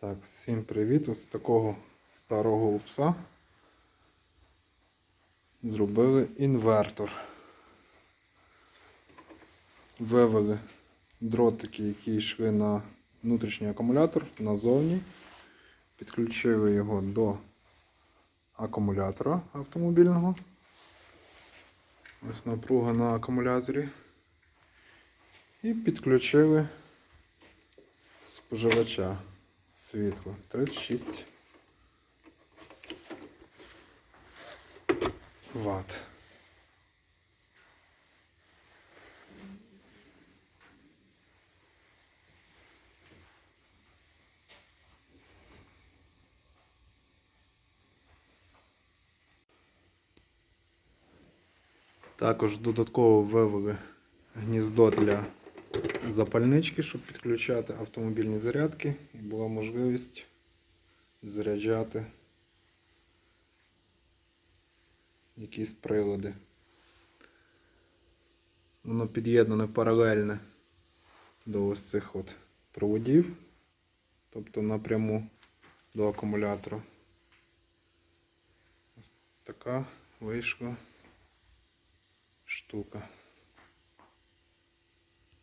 Так, всім привіт! Ось такого старого упса зробили інвертор. Вивели дротики, які йшли на внутрішній акумулятор назовні. Підключили його до акумулятора автомобільного. Ось напруга на акумуляторі. І підключили споживача світла 36 Вт. Також додатково вивели гніздо для запальнички, щоб підключати автомобільні зарядки і була можливість заряджати якісь прилади. Воно під'єднане паралельне до ось цих от проводів, тобто напряму до акумулятора. Ось така вийшла штука.